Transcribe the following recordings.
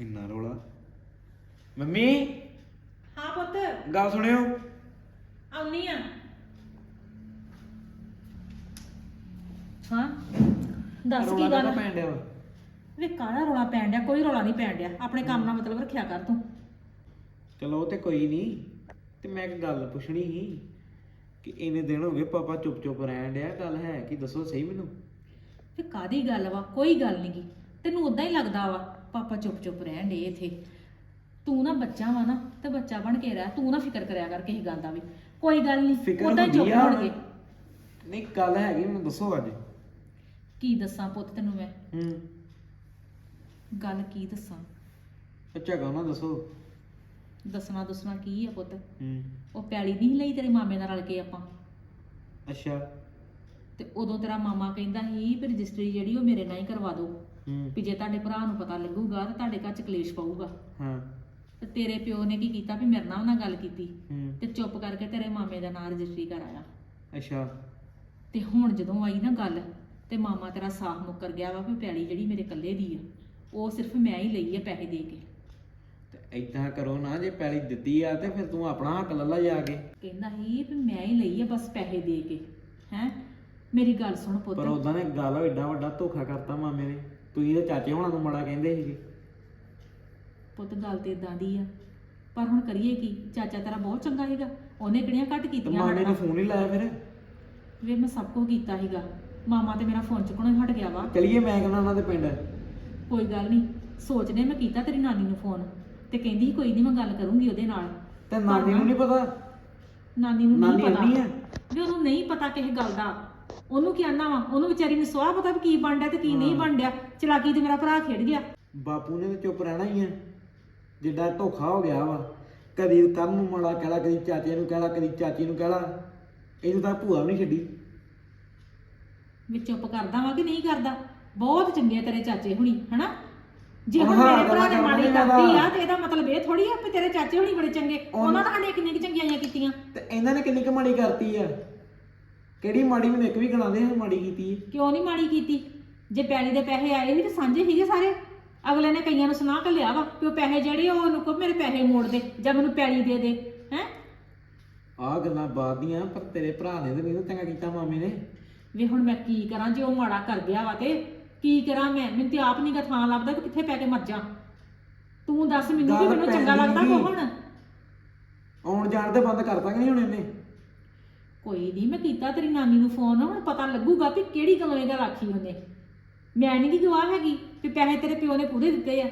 ਇੰਨਾ ਰੋਲਾ। ਮੰਮੀ। ਹਾਂ ਪੁੱਤ। ਗੱਲ ਸੁਣਿਓ। ਆਉਣੀ ਆ। ਹਾਂ। ਦੱਸ ਰੌਲਾ ਕੀ ਗੱਲ? ਪੈਣ ਡਿਆ ਵਾ। ਵੇ ਕਾਹਦਾ ਰੌਲਾ ਪੈਣ ਡਿਆ? ਕੋਈ ਰੌਲਾ ਨਹੀਂ ਪੈਣ ਡਿਆ। ਆਪਣੇ ਕੰਮ ਨਾਲ ਮਤਲਬ ਰੱਖਿਆ ਕਰ ਤੂੰ। ਚਲੋ ਉਹ ਤੇ ਕੋਈ ਨਹੀਂ। ਤੇ ਮੈਂ ਇੱਕ ਗੱਲ ਪੁੱਛਣੀ ਸੀ ਕਿ ਇੰਨੇ ਦਿਨ ਹੋ ਗਏ ਪਾਪਾ ਚੁੱਪ ਚੁੱਪ ਰਹਿਣ ਡਿਆ। ਗੱਲ ਹੈ ਕਿ ਦੱਸੋ ਸਹੀ ਮੈਨੂੰ? ਵੇ ਕਾਦੀ ਗੱਲ ਵਾ? ਕੋਈ ਗੱਲ ਨੀ ਗੀ ਤੈਨੂੰ ਉਦਾਂ ਹੀ ਲੱਗਦਾ ਵਾ ਪਾਪਾ ਚੁੱਪ ਚੁੱਪ ਰਹਿਣ ਡੇ ਇਥੇ। ਤੂੰ ਨਾ ਬੱਚਾ ਵਾ ਨਾ ਤੇ ਬੱਚਾ ਬਣ ਕੇ ਰਹਿ। ਤੂੰ ਨਾ ਫਿਕਰ ਕਰਿਆ ਕਰ ਕਿਸੇ ਗੱਲ ਦਾ ਵੀ। ਕੋਈ ਗੱਲ ਨਹੀਂ ਫਿਕਰ ਉਦਾਂ ਹੀ ਹੁੰਦੀ ਚੁੱਪ ਆ। ਹੋਣਗੇ। ਨਹੀਂ ਗੱਲ ਹੈਗੀ ਮੈਨੂੰ ਦੱਸੋ ਅੱਜ। ਕੀ ਦੱਸਾਂ ਪੁੱਤ ਤੈਨੂੰ ਮੈਂ? ਹੂੰ। ਗੱਲ ਕੀ ਦੱਸਾਂ? ਅੱਛਾ ਕਹੋ ਨਾ ਦੱਸੋ। ਦੱਸਣਾ ਦੱਸਣਾ ਕੀ ਆ ਪੁੱਤ? ਹੂੰ। ਉਹ ਪੈਲੀ ਨਹੀਂ ਲਈ ਤੇਰੇ ਮਾਮੇ ਨਾਲ ਰਲ ਕੇ ਆਪਾਂ? ਅੱਛਾ। ਤੇ ਉਦੋਂ ਤੇਰਾ ਮਾਮਾ ਕਹਿੰਦਾ ਸੀ ਵੀ ਰਜਿਸਟਰੀ ਜਿਹੜੀ ਉਹ ਮੇਰੇ ਨਾਲ ਹੀ ਕਰਵਾ ਦਿਓ। ਹੂੰ। ਵੀ ਜੇ ਤੁਹਾਡੇ ਭਰਾ ਨੂੰ ਪਤਾ ਲੱਗੂਗਾ ਤਾਂ ਤੁਹਾਡੇ ਘਰ ਚ ਕਲੇਸ਼ ਪਊਗਾ। ਹਾਂ। ਤੇ ਤੇਰੇ ਪਿਓ ਨੇ ਕੀ ਕੀਤਾ ਵੀ ਮੇਰੇ ਨਾਲ ਉਹਨਾਂ ਗੱਲ ਕੀਤੀ ਹੂੰ। ਤੇ ਚੁੱਪ ਕਰਕੇ ਤੇਰੇ ਮਾਮੇ ਦਾ ਨਾਂ ਰਜਿਸਟਰੀ ਕਰਾਇਆ। ਅੱਛਾ। ਤੇ ਹੁਣ ਜਦੋਂ ਆਈ ਨਾ ਗੱਲ ਤੇ ਮਾਮਾ ਤੇਰਾ ਸਾਫ਼ ਮੁੱਕਰ ਗਿਆ ਵਾ ਵੀ ਪੈਲੀ ਜਿਹੜੀ ਮੇਰੇ ਇਕੱਲੇ ਦੀ ਆ ਉਹ ਸਿਰਫ ਮੈਂ ਹੀ ਲਈ ਆ ਪੈਸੇ ਦੇ ਕੇ। ਤੇ ਏਦਾਂ ਕਰੋ ਨਾ ਜੇ ਪੈਲੀ ਦਿੱਤੀ ਆ ਤੇ ਫਿਰ ਤੂੰ ਆਪਣਾ ਹੱਕ ਲੱਲਾ ਜਾ ਕੇ। ਕਹਿੰਦਾ ਸੀ ਵੀ ਮੈਂ ਹੀ ਲਈ ਆ ਬਸ ਪੈਸੇ ਦੇ ਕੇ ਹੈ? ਮੇਰੀ ਗੱਲ ਸੁਣ ਪੁੱਤ। ਪਰ ਉਦਾਂ ਨੇ ਗੱਲ ਏਡਾ ਵੱਡਾ ਧੋਖਾ ਕਰਤਾ ਮਾਮੇ ਨੇ। ਤੁਸੀਂ ਇਹਦੇ ਚਾਚੇ ਹੋਣਾ ਨੂੰ ਮਾੜਾ ਕਹਿੰਦੇ ਸੀਗੇ। ਪੁੱਤ ਗੱਲ ਤੇ ਇਦਾਂ ਦੀ ਆ। ਪਰ ਹੁਣ ਕਰੀਏ ਕੀ? ਚਾਚਾ ਤੇਰਾ ਬਹੁਤ ਚੰਗਾ ਸੀਗਾ। ਉਹਨੇ ਕਿਹੜੀਆਂ ਘੱਟ ਤੇ ਕੀਤੀਆਂ ਮਾਮੇ ਨੇ। ਫੋਨ ਹੀ ਲਾਇਆ ਫਿਰ। ਵੇ ਮੈਂ ਸਭ ਕੁਝ ਕੀਤਾ ਸੀਗਾ। ਮਾਮਾ ਤੇ ਮੇਰਾ ਫੋਨ ਚੁੱਕਣੋਂ ਹੀ ਹਟ ਗਿਆ ਵਾ। ਚਲਿਏ ਮੈਂ ਕਹਿੰਦਾ ਉਹਨਾਂ ਦੇ ਪਿੰਡ। ਕੋਈ ਗੱਲ ਨਹੀਂ। ਸੋਚਨੇ ਮੈਂ ਕੀਤਾ ਤੇਰੀ ਨਾਨੀ ਨੂੰ ਫੋਨ। ਤੇ ਕਹਿੰਦੀ ਸੀ ਕੋਈ ਨਹੀਂ ਮੈਂ ਗੱਲ ਕਰੂੰਗੀ ਉਹਦੇ ਨਾਲ। ਤੇ ਨਾਨੀ ਨੂੰ ਨਹੀਂ ਪਤਾ? ਨਾਨੀ ਨੂੰ ਨਾਨੀ ਨਹੀਂ ਪਤਾ। ਅੰਨੀ ਆ? ਵੀ ਉਹਨੂੰ ਨਹੀਂ ਪਤਾ ਕਿਸੇ ਗੱਲ ਦਾ। ਉਹਨੂੰ ਕੀ ਆਨਾ ਵਾ? ਉਹਨੂੰ ਵਿਚਾਰੀ ਨੂੰ ਸਵਾਹ ਪਤਾ ਵੀ ਕੀ ਬਣ ਡਿਆ ਤੇ ਕੀ ਨਹੀਂ ਬਣ ਡਿਆ ਚਲਾਕੀ ਤੇ ਮੇਰਾ ਭਰਾ ਖੇਡ ਗਿਆ। ਬਾਪੂ ਨੇ ਤਾਂ ਚੁੱਪ ਰਹਿਣਾ ਹੀ ਆ। ਜਿੱਡਾ ਧੋਖਾ ਹੋ ਗਿਆ ਵਾ। ਕਦੀ ਕੰਨ ਨੂੰ ਮਾੜਾ ਕਹਿਲਾ ਕਦੀ ਚਾਚੇ ਨੂੰ ਕਹਿਲਾ ਕਦੀ ਚਾਚੀ ਨੂੰ ਕਹਿਲਾ ਇਹਨੂੰ ਤਾਂ ਭੂਆ ਵੀ ਨਹੀਂ ਛੱਡੀ। ਵੀ ਚੁੱਪ ਕਰਦਾ ਵਾ ਕਿ ਨਹੀਂ ਕਰਦਾ? ਬਹੁਤ ਚੰਗੇ ਆ ਤੇਰੇ ਚਾਚੇ ਹੁਣੀ ਹਨਾ? ਜੇ ਹੁਣ ਮੇਰੇ ਭਰਾ ਨੇ ਮਾੜੀ ਕਰਨੀਆਂ ਕਰਤੀ। ਆ ਤੇ ਇਹਦਾ ਮਤਲਬ ਇਹ ਥੋੜੀ ਆ ਵੀ ਤੇਰੇ ਚਾਚੇ ਹੁਣੀ ਬੜੇ ਚੰਗੇ। ਉਹਨਾਂ ਤਾਂ ਸਾਡੇ ਕਿੰਨੀਆਂ ਕੁ ਚੰਗੀਆਂ ਕੀਤੀਆਂ। ਤੇ ਇਹਨਾਂ ਨੇ ਕਿੰਨੀ ਕੁ ਮਾੜੀ ਕਰਤੀ ਆ? ਕਿਹੜੀ ਮਾੜੀ ਮੈਨੂੰ ਇੱਕ ਵੀ ਗਣਾਦੇ ਆ ਮਾੜੀ ਕੀਤੀ ਹੈ ਕਿਉਂ ਨਹੀਂ ਮਾੜੀ ਕੀਤੀ? ਜੇ ਪੈਲੀ ਦੇ ਪੈਸੇ ਆਏ ਸੀ ਤੇ ਸਾਂਝੇ ਸੀਗੇ ਸਾਰੇ। ਅਗਲੇ ਨੇ ਕਈਆਂ ਨੂੰ ਸੁਣਾ ਕੇ ਲਿਆ ਵਾ ਕਿ ਉਹ ਪੈਸੇ ਜਿਹੜੇ ਉਹ ਉਹਨੂੰ ਕਹੋ ਮੇਰੇ ਪੈਸੇ ਮੋੜ ਦੇ ਜਾਂ ਮੈਨੂੰ ਪੈਲੀ ਦੇ ਦੇ ਹੈ? ਆਹ ਗੱਲਾਂ ਬਾਤ ਦੀਆਂ ਪਰ ਤੇਰੇ ਭਰਾ ਨੇ ਤੇ ਨਹੀਂ ਚੰਗਾ ਕੀਤਾ ਮਾਮੇ ਨੇ। ਵੀ ਹੁਣ ਮੈਂ ਕੀ ਕਰਾਂ ਜੇ ਉਹ ਮਾੜਾ ਕਰ ਗਿਆ ਵਾ ਤੇ? ਕੀ ਕਰਾਂ ਮੈਂ? ਮੈਨੂੰ ਤੇ ਆਪ ਨਹੀਂ ਗਾ ਥਾਂ ਲੱਭਦਾ ਕਿ ਕਿੱਥੇ ਪੈ ਕੇ ਮਰ ਜਾ। ਤੂੰ ਦੱਸ ਮੈਨੂੰ ਗੱਲ ਮੈਨੂੰ ਚੰਗਾ ਲੱਗਦਾ। ਕੋ ਹੁਣ ਆਉਣ ਜਾਣ ਤੇ ਬੰਦ ਕਰਤਾ ਕਿ ਨਹੀਂ ਹੁਣ ਇਹਨੇ? ਕੋਈ ਨਹੀਂ ਮੈਂ ਕੀਤਾ ਤੇਰੀ ਨਾਨੀ ਨੂੰ ਫੋਨ ਹੁਣ ਪਤਾ ਲੱਗੂਗਾ ਕਿ ਕਿਹੜੀ ਗੱਲੋਂ ਇਹ ਗੱਲ ਆਖੀ ਉਹਨੇ ਮੈਂ ਨਹੀਂ ਕੀ ਗਵਾਹ ਹੈਗੀ ਕਿ ਪੈਸੇ ਤੇਰੇ ਪਿਓ ਨੇ ਪੂਰੇ ਦਿੱਤੇ ਆ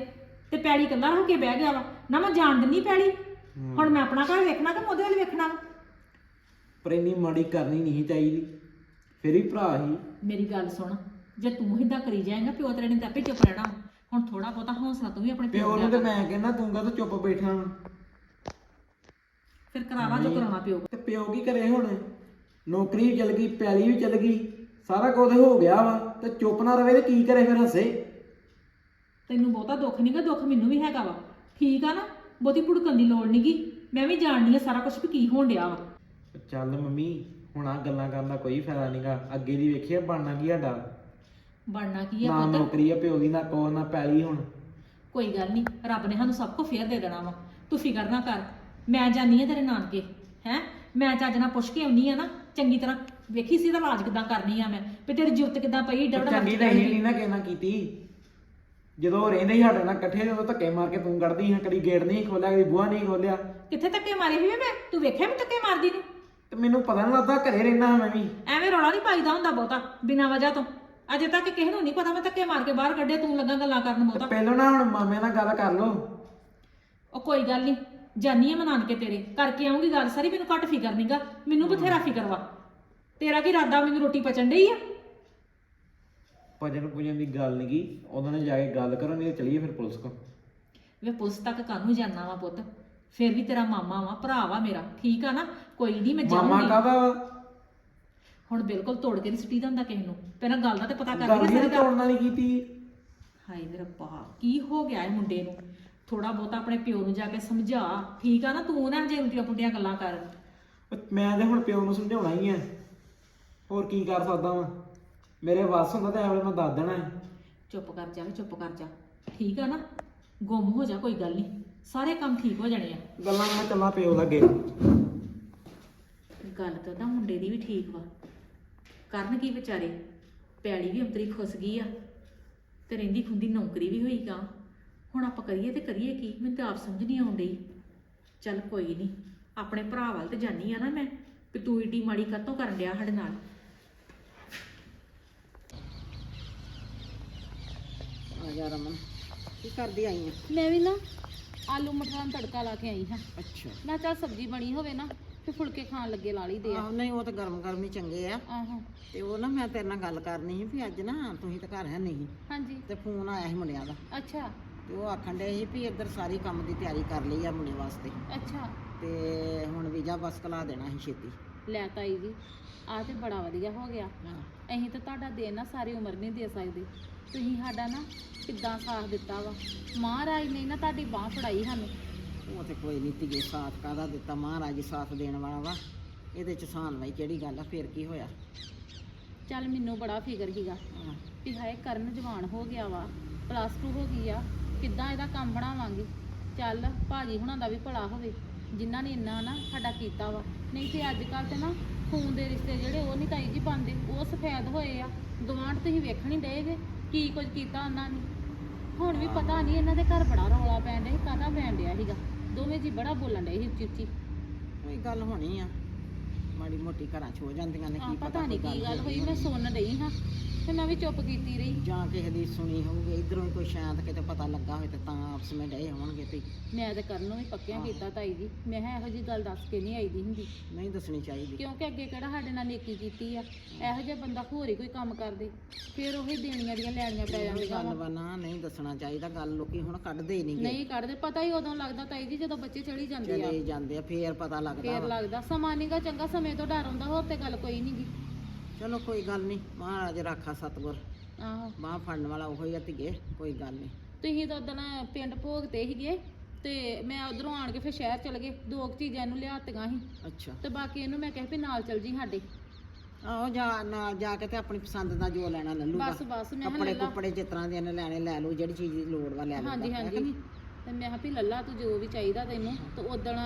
ਤੇ ਪੈੜੀ ਕੱਲਾ ਰੱਖ ਕੇ ਬਹਿ ਗਿਆ ਵਾ। ਨਾ ਮੈਂ ਜਾਣ ਦਿੰਨੀ ਪੈੜੀ ਹੁਣ ਮੈਂ ਆਪਣਾ ਘਰ ਵੇਖਣਾ ਕਿ ਉਹਦੇ ਵੱਲ ਵੇਖਣਾ? ਪਰ ਇੰਨੀ ਮਾੜੀ ਕਰਨੀ ਨਹੀਂ ਚਾਹੀਦੀ ਫਿਰ ਵੀ ਭਰਾ ਹੀ। ਮੇਰੀ ਗੱਲ ਸੁਣ ਜੇ ਤੂੰ ਹਿੱਦਾਂ ਕਰੀ ਜਾਏਗਾ ਪਿਓ ਤੇਰੇ ਨੇ ਤਾਂ ਆਪੇ ਚੁੱਪ ਰਹਿਣਾ ਹੁਣ ਥੋੜਾ ਬਹੁਤਾ ਹੌਸਲਾ ਤੂੰ ਵੀ ਆਪਣੇ ਪਿਓ ਨੂੰ ਤੇ ਮੈਂ ਕਹਿੰਦਾ ਤੂੰ ਕਾ ਚੁੱਪ ਬੈਠਾ ਵਾਂ। ਫਿਰ ਕਰਾਵਾ ਜੋ ਕਰਾਉਣਾ ਪਿਓ। ਤੇ ਪਿਓ ਕੀ ਕਰੇ ਹੁਣ? ਨੌਕਰੀ ਵੀ ਚਲ ਗਈ ਪੈਲੀ ਵੀ ਚਲ ਗਈ ਸਾਰਾ ਕੁਝ ਹੋ ਗਿਆ ਵਾ ਤੇ ਚੁੱਪ ਨਾ ਰਵੇ ਤੇ ਕੀ ਕਰੇ ਫਿਰ ਹੱਸੇ? ਤੈਨੂੰ ਬਹੁਤਾ ਦੁੱਖ ਨਹੀਂਗਾ ਦੁੱਖ ਮੈਨੂੰ ਵੀ ਹੈਗਾ ਵਾ। ਠੀਕ ਆ ਨਾ? ਬਹੁਤੀ ਭੁੜਕਣ ਦੀ ਲੋੜ ਨਹੀਂਗੀ ਮੈਂ ਵੀ ਜਾਣਦੀ ਆ ਸਾਰਾ ਕੁਝ ਵੀ ਕੀ ਹੋਣ ਡਿਆ ਵਾ। ਚੱਲ ਮੰਮੀ ਹੁਣ ਆ ਗੱਲਾਂ ਕਰਨ ਦਾ ਕੋਈ ਫਾਇਦਾ ਨਹੀਂਗਾ ਅੱਗੇ ਦੀ ਵੇਖੀਏ ਬਣਨਾ ਕੀ ਸਾਡਾ? ਬਣਨਾ ਕੀ ਆ ਨਾ ਪੁੱਤ? ਨੌਕਰੀ ਆ ਪਿਓ ਦੀ ਨਾ ਕੋ ਨਾ ਪੈਲੀ ਹੁਣ। ਕੋਈ ਗੱਲ ਨਹੀਂ ਰੱਬ ਨੇ ਸਾਨੂੰ ਸਭ ਕੁਝ ਫੇਰ ਦੇ ਦੇਣਾ ਵਾ। ਤੂੰ ਫਿਕਰ ਨਾ ਕਰ। ਮੈਂ ਜਾਨੀ ਆ ਤੇਰੇ ਨਾਨਕੇ ਹੈ? ਮੈਂ ਚੱਜ ਨਾਲ ਪੁੱਛ ਕੇ ਆਉਣੀ ਆ ਨਾ। ਚੰਗੀ ਤਰ੍ਹਾਂ ਵੇਖੀ ਸੀ ਇਹਦਾ ਇਲਾਜ ਕਿਦਾਂ ਕਰਨੀ ਆ ਮੈਂ ਵੀ ਤੇਰੀ ਜ਼ਰੂਰਤ ਕਿਦਾਂ ਪਈ ਡਵੜਾ ਚੰਗੀ ਤਾਂ ਇਹ ਨਹੀਂ ਨਾ ਕਹਿਣਾ ਕੀਤੀ। ਜਦੋਂ ਰਹਿੰਦੇ ਸੀ ਸਾਡੇ ਨਾਲ ਇਕੱਠੇ ਜਦੋਂ ਧੱਕੇ ਮਾਰ ਕੇ ਤੂੰ ਕੱਢਦੀ ਹਾਂ ਕਦੀ ਗੇਟ ਨਹੀਂ ਖੋਲਿਆ ਕਦੀ ਬੂਹਾ ਨਹੀਂ ਖੋਲਿਆ। ਕਿੱਥੇ ਧੱਕੇ ਮਾਰੇ ਹੋਏ ਮੈਂ? ਤੂੰ ਵੇਖਿਆ ਮੈਂ ਧੱਕੇ ਮਾਰਦੀ ਨੂੰ? ਤੇ ਮੈਨੂੰ ਪਤਾ ਨਹੀਂ ਲੱਗਦਾ ਘਰੇ ਰਹਿਣਾ ਮੈਂ ਵੀ। ਐਵੇਂ ਰੌਲਾ ਨਹੀਂ ਪਾਈਦਾ ਹੁੰਦਾ ਬਹੁਤਾ ਬਿਨਾਂ ਵਜ੍ਹਾ ਤੋਂ। ਅਜੇ ਤੱਕ ਕਿਸੇ ਨੂੰ ਨਹੀਂ ਪਤਾ ਮੈਂ ਧੱਕੇ ਮਾਰ ਕੇ ਬਾਹਰ ਕੱਢਿਆ ਤੂੰ ਲੱਗਾ ਗੱਲਾਂ ਕਰਨ ਬਹੁਤਾ। ਪਹਿਲਾਂ ਨਾ ਹੁਣ ਮਾਮੇ ਨਾਲ ਗੱਲ ਕਰ ਲੋ ਉਹ ਕੋਈ ਗੱਲ ਨਹੀਂ ਜਾਨੀ ਆ ਮੈਂ ਨਾਨਕੇ ਤੇਰੇ ਕਰਕੇ ਆਉਂਗੀ ਗੱਲ ਸਾਰੀ ਮੈਨੂੰ ਘੱਟ ਫਿਕਰ ਨਹੀਂਗਾ ਮੈਨੂੰ ਬਥੇਰਾ ਫਿਕਰ ਵਾ। ਤੇਰਾ ਕੀ ਇਰਾਦਾ ਮੈਨੂੰ ਰੋਟੀ ਪਚਣ ਡਈ ਆ? ਭਜਨ ਪੂਜਨ ਦੀ ਗੱਲ ਨਹੀਂ ਗਈ ਉਹਨਾਂ ਨੇ ਜਾ ਕੇ ਗੱਲ ਕਰੋ ਨਹੀਂ ਤੇ ਚਲੀਏ ਫਿਰ ਪੁਲਿਸ ਕੋ ਵੇ ਪੁਲਿਸ ਤੱਕ ਕਾਹਨੂੰ ਜਾਣਾ ਵਾ ਪੁੱਤ? ਫਿਰ ਵੀ ਤੇਰਾ ਮਾਮਾ ਵਾ ਭਰਾ ਵਾ ਮੇਰਾ ਠੀਕ ਆ ਨਾ? ਕੋਈ ਨਹੀਂ ਮੈਂ ਮਾਮਾ ਜਾਊਂਗੀ। ਕਾਹਦਾ ਵਾ? ਹੁਣ ਬਿਲਕੁਲ ਤੋੜ ਕੇ ਨਹੀਂ ਸੁੱਟੀ ਦਾ ਹੁੰਦਾ ਕਿਸੇ ਨੂੰ। ਪਹਿਲਾਂ ਗੱਲ ਦਾ ਤੇ ਪਤਾ ਕਰ ਗੱਲ ਲਈ ਤੋੜਨ ਵਾਲੀ ਕੀਤੀ। ਹਾਏ ਮੇਰੇ ਰੱਬਾ ਕੀ ਹੋ ਗਿਆ ਇਹ ਮੁੰਡੇ ਨੂੰ? ਥੋੜਾ ਬਹੁਤਾ ਆਪਣੇ ਪਿਓ ਨੂੰ ਜਾ ਕੇ ਸਮਝਾ। ਠੀਕ ਆ ਨਾ ਤੂੰ ਨਾ ਜੇ ਉਲਟੀਆਂ ਪੁੱਟੀਆਂ ਗੱਲਾਂ ਕਰ। ਮੈਂ ਤੇ ਹੁਣ ਪਿਓ ਨੂੰ ਸਮਝਾਉਣਾ ਹੀ ਆ। ਹੋਰ ਕੀ ਕਰ ਸਕਦਾ ਵਾਂ? ਮੇਰੇ ਵੱਸ ਹੁੰਦਾ ਤੇ ਐਵੇਂ ਮੈਂ ਦੱਸ ਦੇਣਾ ਹੈ। ਚੁੱਪ ਕਰ ਜਾ ਵੇ ਚੁੱਪ ਕਰ ਜਾ। ਠੀਕ ਆ ਨਾ? ਗੁੰਮ ਹੋ ਜਾ ਕੋਈ ਗੱਲ ਨਹੀਂ। ਸਾਰੇ ਕੰਮ ਠੀਕ ਹੋ ਜਾਣੇ ਆ। ਗੱਲਾਂ ਮੈਂ ਚੱਲਾਂ ਪਿਓ ਲੱਗੇ ਗੱਲ ਤਾਂ ਤਾਂ ਮੁੰਡੇ ਦੀ ਵੀ ਠੀਕ ਵਾ। ਕਰਨ ਕੀ ਵਿਚਾਰੇ? ਪੈੜੀ ਵੀ ਅੰਤਰੀ ਖੁੱਸ ਗਈ ਆ। ਤੇ ਰਹਿੰਦੀ ਖੁੰਦੀ ਨੌਕਰੀ ਵੀ ਹੋਈ ਗਾ ਹੁਣ ਆਪਾਂ ਕਰੀਏ ਤੇ ਕਰੀਏ ਕੀ? ਮੈਨੂੰ ਤਾਂ ਆਪ ਸਮਝ ਨਹੀਂ ਆਉਣ ਡਈ। ਚੱਲ ਕੋਈ ਨਹੀਂ ਆਪਣੇ ਭਰਾ ਵੱਲ ਤੇ ਜਾਨੀ ਆ ਨਾ ਮੈਂ ਵੀ ਤੂੰ ਈਡੀ ਮਾੜੀ ਕਾਤੋਂ ਕਰਨ ਡਿਆ ਸਾਡੇ ਨਾਲ? ਆ ਜਾ ਰਮਨ ਕੀ ਕਰਦੀ ਆਈ ਆ? ਮੈਂ ਵੀ ਨਾ ਆਲੂ ਮਟਰਾਂ ਨੂੰ ਤੜਕਾ ਲਾ ਕੇ ਆਈ ਹਾਂ। ਅੱਛਾ। ਮੈਂ ਚੱਲ ਸਬਜ਼ੀ ਬਣੀ ਹੋਵੇ ਨਾ ਤੇ ਫੁਲਕੇ ਖਾਣ ਲੱਗੇ ਲਾ ਲਈਦੇ ਆ। ਆਹੋ ਨਹੀਂ ਉਹ ਤਾਂ ਗਰਮ ਗਰਮ ਹੀ ਚੰਗੇ ਆ। ਆਹੋ। ਤੇ ਉਹ ਨਾ ਮੈਂ ਤੇਰੇ ਨਾਲ ਗੱਲ ਕਰਨੀ ਸੀ ਵੀ ਅੱਜ ਨਾ ਤੁਸੀਂ ਤਾਂ ਘਰ ਹੈ ਨਹੀਂ। ਹਾਂਜੀ। ਤੇ ਫੋਨ ਆਇਆ ਸੀ ਮੁੰਡਿਆਂ ਦਾ। ਅੱਛਾ। ਉਹ ਆਖਣ ਡਏ ਸੀ ਵੀ ਇੱਧਰ ਸਾਰੀ ਕੰਮ ਦੀ ਤਿਆਰੀ ਕਰ ਲਈ ਆ ਮੁੰਡੇ ਵਾਸਤੇ। ਅੱਛਾ। ਤੇ ਹੁਣ ਵੀਜ਼ਾ ਬਸ ਕਲਾ ਦੇਣਾ ਸੀ ਛੇਤੀ। ਲੈ ਤਾਈ ਜੀ ਆ ਤੇ ਬੜਾ ਵਧੀਆ ਹੋ ਗਿਆ। ਹਾਂ। ਅਸੀਂ ਤਾਂ ਤੁਹਾਡਾ ਦੇਣ ਨਾ ਸਾਰੀ ਉਮਰ ਨਹੀਂ ਦੇ ਸਕਦੇ। ਤੁਸੀਂ ਸਾਡਾ ਨਾ ਕਿੱਦਾਂ ਸਾਥ ਦਿੱਤਾ ਵਾ? ਮਹਾਰਾਜ ਨੇ ਨਾ ਤੁਹਾਡੀ ਬਾਹ ਫੜਾਈ ਸਾਨੂੰ। ਉਹ ਤੇ ਕੋਈ ਨਹੀਂ ਧੀਏ ਸਾਥ ਕਾਹਦਾ ਦਿੱਤਾ? ਮਹਾਰਾਜ ਹੀ ਸਾਥ ਦੇਣ ਵਾਲਾ ਵਾ। ਇਹਦੇ ਚ ਸਾਨ ਵਾਲੀ ਕਿਹੜੀ ਗੱਲ ਆ ਫੇਰ ਕੀ ਹੋਇਆ? ਚੱਲ ਮੈਨੂੰ ਬੜਾ ਫਿਕਰ ਸੀਗਾ ਹਾਂ। ਵੀ ਹਾਏ ਕਰਨ ਜਵਾਨ ਹੋ ਗਿਆ ਵਾ। ਪਲੱਸ 2 ਹੋ ਗਈ ਆ। ਕਿੱਦਾਂ ਇਹਦਾ ਕੰਮ ਬਣਾਵਾਂਗੇ? ਚੱਲ ਭਾਜੀ ਹੁਣਾਂ ਦਾ ਵੀ ਭਲਾ ਹੋਵੇ। ਜਿਨ੍ਹਾਂ ਨੇ ਇੰਨਾ ਨਾ ਸਾਡਾ ਕੀਤਾ ਵਾ। ਨਹੀਂ ਤੇ ਅੱਜ ਕੱਲ ਤੇ ਨਾ ਖੂਨ ਦੇ ਰਿਸ਼ਤੇ ਜਿਹੜੇ ਉਹ ਨਹੀਂ ਤਾਈ ਜੀ ਬੰਦੇ ਉਹ ਸਫੈਦ ਹੋਏ ਆ। ਗਵਾਂਢ ਤੁਸੀਂ ਵੇਖਣ ਹੀ ਡਏ ਜੇ ਕੀ ਕੁਝ ਕੀਤਾ ਉਹਨਾਂ ਨੇ। ਹੁਣ ਵੀ ਪਤਾ ਨਹੀਂ ਇਹਨਾਂ ਦੇ ਘਰ ਬੜਾ ਰੌਲਾ ਪੈਣ ਡਿਆ ਸੀ ਕਾਹਦਾ ਪੈਣ ਡਿਆ ਸੀਗਾ। ਦੋਵੇਂ ਜੀ ਬੜਾ ਬੋਲਣ ਡਏ ਸੀ ਉੱਚੀ ਉੱਚੀ। ਕੋਈ ਗੱਲ ਹੋਣੀ ਆ। ਮਾੜੀ ਮੋਟੀ ਘਰਾਂ ਚ ਹੋ ਜਾਂਦੀਆਂ ਨੇ ਕੀ ਪਤਾ ਨਹੀਂ ਕੋਈ ਕੀ ਗੱਲ ਹੋਈ। ਮੈਂ ਸੁਣ ਰਹੀ ਹਾਂ। ਤੇ ਮੈਂ ਵੀ ਚੁੱਪ ਕੀਤੀ ਰਹੀ। ਜਾਂ ਕਿਸੇ ਦੀ ਸੁਣੀ ਹੋਊਗੀ ਇਧਰੋਂ ਕੋਈ ਸ਼ਾਂਤ ਕਿਤੇ ਪਤਾ ਲੱਗਾ ਹੋਵੇ ਤੇ ਤਾਂ ਆਪਸ ਵਿੱਚ ਡਏ ਹੋਣਗੇ ਵੀ ਮੈਂ ਤੇ ਕਰਨ ਨੂੰ ਵੀ ਪੱਕਿਆਂ। ਕੀਤਾ ਤਾਈ ਜੀ। ਮੈਂ ਕਿਹਾ ਇਹੋ ਜੀ ਗੱਲ ਦੱਸ ਕੇ ਨਹੀਂ ਆਈਦੀ ਹੁੰਦੀ। ਨਹੀਂ ਦੱਸਣੀ ਚਾਹੀਦੀ। ਕਿਉਂਕਿ ਅੱਗੇ ਕਿਹੜਾ ਸਾਡੇ ਨਾਲ ਨੇਕੀ ਕੀਤੀ ਆ। ਇਹੋ ਜਿਹਾ ਬੰਦਾ ਹੋਰ ਹੀ ਕੋਈ ਕੰਮ ਕਰਦੇ। ਫਿਰ ਉਹੀ ਦੇਣੀਆਂ ਦੀਆਂ ਲੈਣੀਆਂ ਪੈ ਜਾਂਦੀਆਂ ਗੱਲ ਵਾ। ਨਾ ਨਹੀਂ ਦੱਸਣਾ ਚਾਹੀਦਾ ਗੱਲ। ਲੋਕੀ ਹੁਣ ਕੱਢਦੇ ਹੀ ਨਹੀਂਗੇ। ਨਹੀਂ ਕੱਢਦੇ। ਪਤਾ ਹੀ ਉਦੋਂ ਲੱਗਦਾ ਤਾਈ ਜੀ ਜਦੋਂ ਬੱਚੇ ਚੜੀ ਜਾਂਦੇ ਆ। ਚਲੇ ਜਾਂਦੇ ਆ ਫੇਰ ਪਤਾ ਲੱਗਦਾ ਫੇਰ ਵਾ। ਲੱਗਦਾ। ਸਮਾਂ ਨੀਗਾ ਚੰਗਾ ਸਮੇਂ ਤੋਂ ਡਰ ਹੁੰਦਾ ਹੋਰ ਤੇ ਗੱਲ ਕੋਈ ਨਹੀਂਗੀ ਚਲੋ ਕੋਈ ਗੱਲ ਨਹੀਂ ਮਹਾਰਾਜ ਰਾਖਾ ਸਤਗੁਰ। ਆਹੋ। ਬਾਹ ਫੜਨ ਵਾਲਾ ਉਹੋ ਹੀ ਆ ਧੀਏ ਕੋਈ ਗੱਲ ਨਹੀਂ ਤੁਸੀਂ ਤਾਂ ਉਦੋਂ ਪਿੰਡ ਭੋਗ ਤੇ ਸੀਗੇ ਤੇ ਮੈਂ ਉਧਰੋਂ ਆਣ ਕੇ ਫਿਰ ਸ਼ਹਿਰ ਚਲ ਗਏ ਦੋ ਕੁ ਚੀਜ਼ਾਂ ਇਹਨੂੰ ਲਿਆਤੀਆਂ ਸੀ। ਅੱਛਾ। ਤੇ ਬਾਕੀ ਇਹਨੂੰ ਮੈਂ ਕਿਹਾ ਵੀ ਨਾਲ ਚਲ ਜੀ ਸਾਡੇ। ਆਹੋ ਜਾ ਨਾਲ ਜਾ ਕੇ ਤੇ ਆਪਣੀ ਪਸੰਦ ਦਾ ਜੋ ਲੈਣਾ ਲੈ ਲੂਗਾ। ਬਸ ਬਸ ਮੈਂ ਕਿਹਾ ਕੱਪੜੇ ਲੈ ਲਾ। ਕੁੱਪੜੇ ਜਿਸ ਤਰ੍ਹਾਂ ਦੇ ਨੇ ਲੈਣੇ ਲੈ ਲੂ ਜਿਹੜੀ ਚੀਜ਼ ਦੀ ਲੋੜ ਵਾ ਲੈ ਲੂ ਹਾਂਜੀ ਹਾਂਜੀ। ਤੇ ਮੈਂ ਕਿਹਾ ਵੀ ਲੱਲਾ ਤੂੰ ਜੋ ਵੀ ਚਾਹੀਦਾ ਤੈਨੂੰ। ਤੇ ਉਦਣ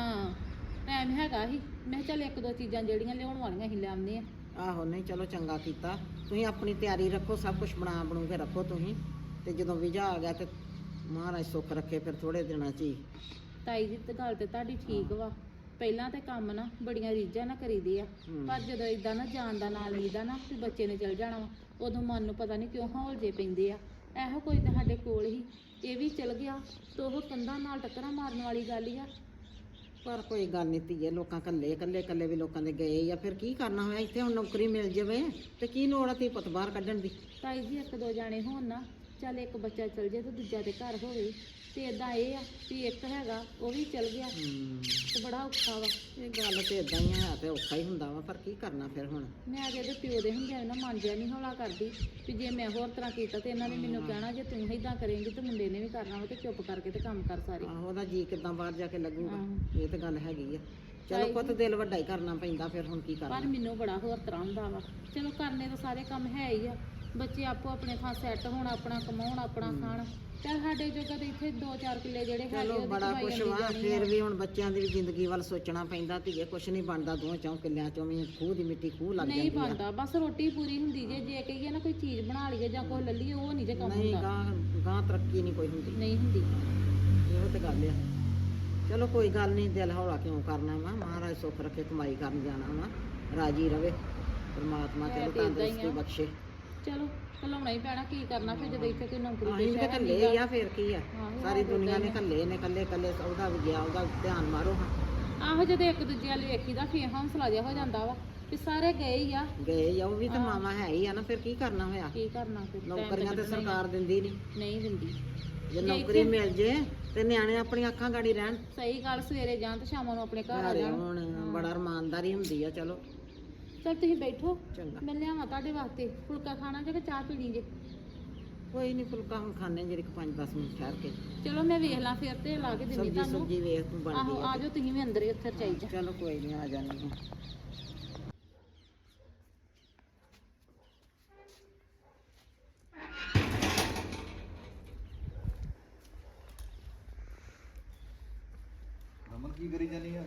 ਟਾਈਮ ਹੈਗਾ ਸੀ। ਮੈਂ ਕਿਹਾ ਚੱਲ ਇੱਕ ਦੋ ਚੀਜ਼ਾਂ ਜਿਹੜੀਆਂ ਲਿਆਉਣ ਵਾਲੀਆਂ ਸੀ ਲੈ ਆਉਂਦੇ ਆ। ਆਹੋ ਨਹੀਂ ਚਲੋ ਚੰਗਾ ਕੀਤਾ। ਤੁਸੀਂ ਆਪਣੀ ਤਿਆਰੀ ਰੱਖੋ ਸਭ ਕੁਝ ਬਣਾ ਬਣੂ ਕੇ ਰੱਖੋ ਤੁਸੀਂ। ਤੇ ਜਦੋਂ ਵੀਜ਼ਾ ਆ ਗਿਆ ਤੇ ਮਹਾਰਾਜ ਸੁੱਖ ਰੱਖੇ ਫਿਰ ਥੋੜੇ ਦਿਨਾਂ ਚ ਹੀ। ਤਾਈ ਜੀ ਤੇ ਗੱਲ ਤੇ ਤੁਹਾਡੀ ਠੀਕ ਵਾ। ਪਹਿਲਾਂ ਤੇ ਕੰਮ ਨਾ ਬੜੀਆਂ ਰੀਝਾਂ ਨਾ ਕਰੀਦੇ ਆ। ਪਰ ਜਦੋਂ ਇਦਾਂ ਨਾ ਜਾਣ ਦਾ ਨਾਲ ਲਈਦਾ ਨਾ ਵੀ ਬੱਚੇ ਨੇ ਚਲ ਜਾਣਾ ਵਾ ਉਦੋਂ ਮਨ ਨੂੰ ਪਤਾ ਨਹੀਂ ਕਿਉਂ ਹੌਲ ਜੇ ਪੈਂਦੇ ਆ। ਇਹੋ ਕੋਈ ਤਾਂ ਸਾਡੇ ਕੋਲ ਹੀ। ਇਹ ਵੀ ਚਲ ਗਿਆ ਤੇ ਉਹ ਕੰਧਾਂ ਨਾਲ ਟੱਕਰਾਂ ਮਾਰਨ ਵਾਲੀ ਗੱਲ ਹੀ ਆ। ਪਰ ਕੋਈ ਗੱਲ ਨਹੀਂ ਧੀਏ, ਲੋਕਾਂ ਕੱਲੇ ਕੱਲੇ ਕੱਲੇ ਵੀ ਲੋਕਾਂ ਦੇ ਗਏ ਆ, ਫਿਰ ਕੀ ਕਰਨਾ ਹੋਇਆ? ਇੱਥੇ ਹੁਣ ਨੌਕਰੀ ਮਿਲ ਜਾਵੇ ਤੇ ਕੀ ਲੋੜ ਆ ਤੀ ਪੁੱਤ ਬਾਹਰ ਕੱਢਣ ਦੀ? ਤਾਈ ਜੀ, ਇੱਕ ਦੋ ਜਾਣੇ ਹੋਣ ਨਾ, ਚੱਲ ਇੱਕ ਬੱਚਾ ਚਲ ਜੇ ਤੇ ਦੂਜਾ ਤੇ ਘਰ ਹੋਵੇ। ਤੇ ਇਦਾਂ ਇਹ ਆ ਵੀ ਇੱਕ ਹੈਗਾ ਉਹ ਵੀ ਚਲ ਗਿਆ। ਹੂੰ। ਤੇ ਬੜਾ ਔਖਾ ਵਾ। ਇਹ ਗੱਲ ਤੇ ਇਦਾਂ ਹੀ ਆ ਤੇ ਔਖਾ ਹੀ ਹੁੰਦਾ ਵਾ ਪਰ ਕੀ ਕਰਨਾ ਫਿਰ ਹੁਣ? ਮੈਂ ਅਜੇ ਇਹਦੇ ਪਿਓ ਦੇ ਹੁੰਦਿਆਂ ਨਾ ਮਨ ਜਿਆ ਨਹੀਂ ਹੌਲਾ ਕਰਦੀ ਵੀ ਜੇ ਮੈਂ ਹੋਰ ਤਰ੍ਹਾਂ ਕੀਤਾ ਤੇ ਇਹਨਾਂ ਨੇ ਮੈਨੂੰ ਕਹਿਣਾ ਜੇ ਤੂੰ ਇਦਾਂ ਕਰੇਂਗੀ ਤੇ ਮੁੰਡੇ ਨੇ ਵੀ ਕਰਨਾ ਵਾ ਤੇ ਚੁੱਪ ਕਰਕੇ ਤੇ ਕੰਮ ਕਰ ਸਾਰੇ। ਆਹੋ ਉਹਦਾ ਜੀ ਕਿਦਾਂ ਬਾਹਰ ਜਾ ਕੇ ਲੱਗੂਗਾ। ਇਹ ਤਾਂ ਗੱਲ ਹੈਗੀ ਆ। ਚਲੋ ਪੁੱਤ ਦਿਲ ਵੱਡਾ ਹੀ ਕਰਨਾ ਪੈਂਦਾ ਫਿਰ ਹੁਣ ਕੀ ਪਰ ਕਰਨਾ। ਮੈਨੂੰ ਬੜਾ ਹੋਰ ਤਰ੍ਹਾਂ ਹੁੰਦਾ ਵਾ। ਚਲੋ ਕਰਨੇ ਤਾਂ ਸਾਰੇ ਕੰਮ ਹੈ ਹੀ ਆ। ਬੱਚੇ ਆਪੋ ਆਪਣੇ ਥਾਂ ਸੈੱਟ ਹੋਣ ਆਪਣਾ ਕਮਾਉਣ ਆਪਣਾ ਖਾਣ। ਚੱਲ ਸਾਡੇ ਜੋਗਾ ਤੇ ਇੱਥੇ 2-4 ਕਿੱਲੇ ਜਿਹੜੇ ਹੈਗੇ ਚਲੋ ਉਹਦੀ ਬੜਾ ਕਮਾਈ ਕੁਛ ਆਉਂਦੀ ਵਾ ਜਾਣੀ ਫਿਰ ਆ। ਵੀ ਹੁਣ ਬੱਚਿਆਂ ਦੀ ਵੀ ਜ਼ਿੰਦਗੀ ਵੱਲ ਸੋਚਣਾ ਪੈਂਦਾ ਧੀਏ ਕੁਛ ਨਹੀਂ ਬਣਦਾ ਦੋ ਚੌਂ ਕਿੱਲਿਆਂ ਚੋਂ ਵੀ ਖੂਹ ਦੀ ਮਿੱਟੀ ਖੂਹ ਲੱਗ ਨਹੀਂ ਜਾਂਦੀ ਆ। ਬਣਦਾ ਬਸ ਰੋਟੀ ਪੂਰੀ ਹੁੰਦੀ ਜੇ ਜੇ ਕਹੀਏ ਨਾ ਕੋਈ ਚੀਜ਼ ਬਣਾ ਲਈਏ ਜਾਂ ਕੋਈ ਲੈ ਲਈਏ ਉਹ ਨਹੀਂ ਜੇ ਕੰਮ ਨਹੀਂ ਹੁੰਦਾ। ਗਾਂ ਗਾਂ ਤਰੱਕੀ ਨਹੀਂ ਕੋਈ ਹੁੰਦੀ। ਨਹੀਂ ਹੁੰਦੀ। ਇਹੋ ਤੇ ਗੱਲ ਆ। ਚਲੋ ਕੋਈ ਗੱਲ ਨਹੀਂ ਦਿਲ ਹੌਲਾ ਕਿਉਂ ਕਰਨਾ ਵਾ? ਮਹਾਰਾਜ ਸੁੱਖ ਰੱਖੇ ਕਮਾਈ ਕਰਨ ਜਾਣਾ ਵਾ। ਰਾਜੀ ਰਵੇ। ਪਰਮਾਤਮਾ ਹੈ ਚਲੋ ਤੇ ਏਦਾਂ ਹੀ ਤੰਦਰੁਸਤੀ ਆ। ਬਖਸ਼ੇ। ਚਲੋ। ਘਲਾਉਣਾ ਹੀ ਪੈਣਾ ਕੀ ਕਰਨਾ? ਫਿਰ ਜਦੋਂ ਇੱਥੇ ਕੋਈ ਨੌਕਰੀ ਅਸੀਂ ਵੀ ਤਾਂ ਕੱਲੇ ਨੀਗਾ। ਹੀ ਆ ਫਿਰ ਕੀ ਆ? ਆਹੋ, ਸਾਰੀ ਆਹੋ, ਦੁਨੀਆ ਨੇ ਕੱਲੇ ਨੇ ਕੱਲੇ ਕੱਲੇ ਉਹਦਾ ਵੀ ਗਿਆ ਉਹਦਾ ਧਿਆਨ ਮਾਰੋ ਹਾਂ। ਆਹੋ ਜਦੋਂ ਇੱਕ ਦੂਜੇ ਵਾਲੇ ਵੇਖੀਦਾ ਫੇਰ ਹੌਸਲਾ ਜਿਹਾ ਹੋ ਜਾਂਦਾ ਵਾ ਵੀ ਸਾਰੇ ਗਏ ਹੀ ਆ। ਗਏ ਆ ਉਹ ਵੀ ਤਾਂ। ਮਾਵਾ ਹੈ ਹੀ ਆ ਨਾ ਫਿਰ ਕੀ ਕਰਨਾ ਹੋਇਆ? ਕੀ ਕਰਨਾ ਫਿਰ? time ਨੌਕਰੀਆਂ ਤੇ ਕੱਢਣਾ ਹੀ ਆ। ਸਰਕਾਰ ਦਿੰਦੀ ਨਹੀਂ। ਨਹੀਂ ਦਿੰਦੀ। ਜੇ ਜੇ ਨੌਕਰੀ ਇੱਥੇ- ਮਿਲ ਜੇ ਤੇ ਨਿਆਣੇ ਆਪਣੀਆਂ ਅੱਖਾਂ ਗਾੜੀ ਰਹਿਣ। ਸਹੀ ਗੱਲ ਸਵੇਰੇ ਜਾਣ ਤੇ ਸ਼ਾਮਾਂ ਨੂੰ ਆਪਣੇ ਘਰ ਆ ਘਰੇ ਜਾਣ। ਹੁਣ ਬੜਾ ਇਮਾਨਦਾਰੀ ਹੁੰਦੀ ਆ ਚਲੋ। ਚਲ ਤੁਸੀਂ ਬੈਠੋ। ਚੰਗਾ। ਮੈਂ ਲਿਆਵਾਂ ਤੁਹਾਡੇ ਵਾਸਤੇ। ਫੁਲਕਾ ਖਾਣਾ ਜੇ ਕਿ ਚਾਹ ਪੀਣੀ ਜੇ? ਕੋਈ ਨਹੀਂ ਫੁਲਕਾ ਹੁਣ ਖਾਣੇ ਜਿਹੜੇ 5-10 ਮਿੰਟ ਠਹਿਰ ਕੇ। ਚਲੋ ਮੈਂ ਵੇਖ ਲਾਂ ਫਿਰ ਤੇ ਲਾ ਕੇ ਦਿੰਦੀ ਸਬਜੀ ਤੁਹਾਨੂੰ। ਸੁਬਜੀ ਵੇਖ ਤੂੰ ਬਣਦੀ ਆਹੋ ਆ ਜਾਓ ਤੁਸੀਂ ਵੀ ਅੰਦਰ ਹੀ ਉੱਥੇ ਜਾ ਚਲੋ ਕੋਈ ਨਹੀਂ ਆ ਜਾਣੀ ਹੁਣ ਕੀ ਕਰੀ ਜਾਨੀ ਆ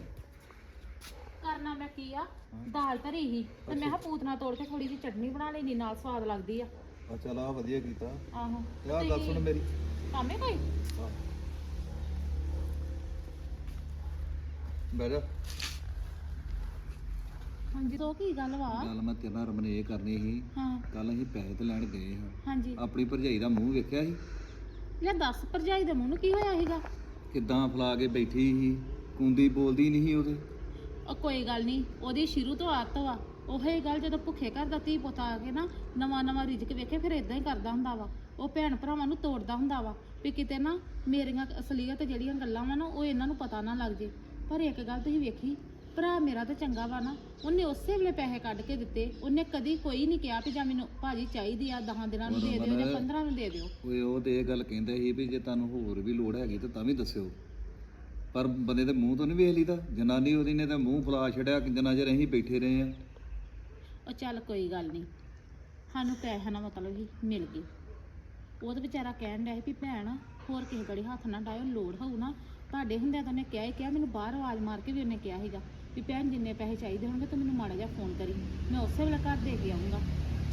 ਕਰਨਾ ਮੈਂ ਕੀ ਆ ਦਾਲ ਧਰੀ ਸੀ। ਤੇ ਮੈਂ ਕਿਹਾ ਪੂਤਨਾ ਤੋੜ ਕੇ ਥੋੜੀ ਜਿਹੀ ਚਟਨੀ ਬਣਾ ਲੈਣੀ ਨਾਲ ਸਵਾਦ ਲੱਗਦੀ ਆ। ਆ ਚਲ ਆ ਵਧੀਆ ਕੀਤਾ। ਆਹੋ। ਆ ਗੱਲ ਸੁਣ ਮੇਰੀ। ਕਾਮੇ ਕੋਈ? ਆਹ। ਬਹਿ ਜਾ। ਹਾਂਜੀ ਤੋ ਕੀ ਗੱਲ ਵਾ? ਗੱਲ ਮੈਂ ਤੇਰੇ ਰਮਨ ਇਹ ਕਰਨੀ ਸੀ। ਹਾਂ। ਕੱਲ ਅਸੀਂ ਪੈਸੇ ਤੇ ਲੈਣ ਗਏ ਹਾਂ। ਹਾਂਜੀ। ਆਪਣੀ ਭਰਜਾਈ ਦਾ ਮੂੰਹ ਵੇਖਿਆ ਸੀ? ਲੈ ਦੱਸ ਭਰਜਾਈ ਦੇ ਮੂੰਹ ਨੂੰ ਕੀ ਹੋਇਆ ਸੀਗਾ? ਕਿੱਦਾਂ ਫਲਾ ਕੇ ਬੈਠੀ ਸੀ? ਕੁੰਦੀ ਬੋਲਦੀ ਨਹੀਂ ਸੀ ਉਹਦੇ। ਉਹ ਕੋਈ ਗੱਲ ਨਹੀਂ ਉਹਦੀ ਸ਼ੁਰੂ ਤੋਂ ਆਦਤ ਵਾ। ਉਹੇ ਗੱਲ ਜਦੋਂ ਭੁੱਖੇ ਘਰ ਦਾ ਧੀ ਪੁੱਤ ਆ ਕੇ ਨਾ ਨਵਾਂ ਨਵਾਂ ਰਿਜਕ ਵੇਖੇ ਫਿਰ ਇਦਾਂ ਹੀ ਕਰਦਾ ਹੁੰਦਾ ਵਾ। ਉਹ ਭੈਣ ਭਰਾਵਾਂ ਨੂੰ ਤੋੜਦਾ ਹੁੰਦਾ ਵਾ ਵੀ ਕਿਤੇ ਨਾ ਮੇਰੀਆਂ ਅਸਲੀਅਤ ਜਿਹੜੀਆਂ ਗੱਲਾਂ ਵਾ ਨਾ ਉਹ ਇਹਨਾਂ ਨੂੰ ਪਤਾ ਨਾ ਲੱਗ ਜੇ। ਪਰ ਇੱਕ ਗੱਲ ਤੁਸੀਂ ਵੇਖੀ ਭਰਾ ਮੇਰਾ ਤਾਂ ਚੰਗਾ ਵਾ ਨਾ ਉਹਨੇ ਉਸੇ ਵੇਲੇ ਪੈਸੇ ਕੱਢ ਕੇ ਦਿੱਤੇ। ਉਹਨੇ ਕਦੀ ਕੋਈ ਨਹੀਂ ਕਿਹਾ ਵੀ ਜਾਂ ਮੈਨੂੰ ਭਾਜੀ ਚਾਹੀਦੀ ਆ 10 ਦਿਨਾਂ ਨੂੰ ਦੇ ਦਿਓ ਜਾਂ 15 ਨੂੰ ਦੇ ਦਿਓ। ਓਏ ਉਹ ਤੇ ਇਹ ਗੱਲ ਕਹਿੰਦੇ ਸੀ ਵੀ ਜੇ ਤੁਹਾਨੂੰ ਹੋਰ ਵੀ ਲੋੜ ਹੈਗੀ ਤਾਂ ਤਾਂ ਵੀ ਦੱਸਿਓ। ਪਰ ਬੰਦੇ ਦੇ ਮੂੰਹ ਤੋਂ ਨਹੀਂ ਵੇਖ ਲਈਦਾ। ਜਨਾਨੀ ਉਹਦੀ ਨੇ ਤਾਂ ਮੂੰਹ ਫਲਾ ਛੜਿਆ ਜਿੰਨਾ ਚਿਰ ਅਸੀਂ ਬੈਠੇ ਰਹੇ ਆ ਉਹ ਚੱਲ ਕੋਈ ਗੱਲ ਨਹੀਂ। ਸਾਨੂੰ ਪੈਸਾ ਨਾ ਮਤਲਬ ਹੀ ਮਿਲ ਗਏ ਉਹ ਤਾਂ ਵਿਚਾਰਾ ਕਹਿਣ ਡਿਆ ਸੀ ਵੀ ਭੈਣ, ਹੋਰ ਕਿਸੇ ਗੜੀ ਹੱਥ ਨਾ ਡਾਇਓ, ਲੋੜ ਹੋਊ ਨਾ। ਤੁਹਾਡੇ ਹੁੰਦਿਆਂ ਤਾਂ ਉਹਨੇ ਕਿਹਾ ਹੀ ਕਿਹਾ, ਮੈਨੂੰ ਬਾਹਰ ਆਵਾਜ਼ ਮਾਰ ਕੇ ਵੀ ਉਹਨੇ ਕਿਹਾ ਸੀਗਾ ਵੀ ਭੈਣ, ਜਿੰਨੇ ਪੈਸੇ ਚਾਹੀਦੇ ਹੋਣਗੇ ਤੂੰ ਮੈਨੂੰ ਮਾੜਾ ਜਿਹਾ ਫੋਨ ਕਰੀ। ਮੈਂ ਉਸੇ ਵੇਲੇ ਘਰ ਦੇ ਕੇ ਆਉਂਗਾ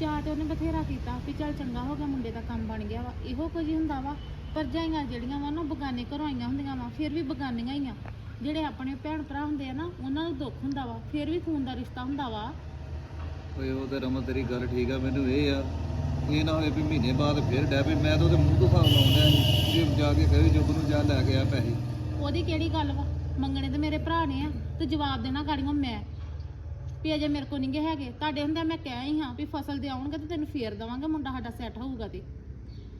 ਚਾਹ ਤੇ ਉਹਨੇ ਬਥੇਰਾ ਕੀਤਾ ਵੀ ਚੱਲ ਚੰਗਾ ਹੋ ਗਿਆ, ਮੁੰਡੇ ਦਾ ਕੰਮ ਬਣ ਗਿਆ ਵਾ। ਇਹੋ ਕੁਝ ਹੀ ਹੁੰਦਾ ਵਾ। ਭਰਜਾਈਆਂ ਜਿਹੜੀਆਂ ਵਾ ਨਾ ਬਗਾਨੇ ਘਰੋਂ ਆਈਆਂ ਹੁੰਦੀਆਂ ਵਾ ਫਿਰ ਵੀ ਬਗਾਨੀਆਂ ਹੀ ਆ। ਜਿਹੜੇ ਆਪਣੇ ਭੈਣ ਭਰਾ ਹੁੰਦੇ ਆ ਨਾ ਉਹਨਾਂ ਨੂੰ ਦੁੱਖ ਹੁੰਦਾ ਵਾ ਫਿਰ ਵੀ ਖੂਨ ਦਾ ਰਿਸ਼ਤਾ ਹੁੰਦਾ ਵਾ। ਓਏ ਉਹ ਤੇ ਰਮਨ ਤੇਰੀ ਗੱਲ ਠੀਕ ਆ ਮੈਨੂੰ ਇਹ ਆ ਇਹ ਨਾ ਹੋਏ ਵੀ ਮਹੀਨੇ ਬਾਅਦ ਫਿਰ ਡੈ ਵੀ ਮੈਂ ਤਾਂ ਉਹਦੇ ਮੂੰਹ ਤੋਂ ਹਿਸਾਬ ਲਾਉਂਦਾ ਸੀ ਜੇ ਜਾ ਕੇ ਕਹੇ ਜੁਗ ਨੂੰ ਜਾ ਲੈ ਕੇ ਆ ਪੈਸੇ। ਉਹਦੀ ਕਿਹੜੀ ਗੱਲ ਵਾ? ਮੰਗਣੇ ਤੇ ਮੇਰੇ ਭਰਾ ਨੇ ਆ ਤੇ ਜਵਾਬ ਦੇਣਾ ਗਾੜੀਆਂ ਮੈਂ। ਵੀ ਅਜੇ ਮੇਰੇ ਕੋ ਨਹੀਂਗੇ ਹੈਗੇ ਤੁਹਾਡੇ ਹੁੰਦੇ ਮੈਂ ਕਹਿ ਹੀ ਹਾਂ ਵੀ ਫਸਲ ਦੇ ਆਉਣਗੇ ਤੇ ਤੈਨੂੰ ਫੇਰ ਦਵਾਂਗੇ ਮੁੰਡਾ ਸਾਡਾ ਸੈੱਟ ਹੋਊਗਾ ਤੇ।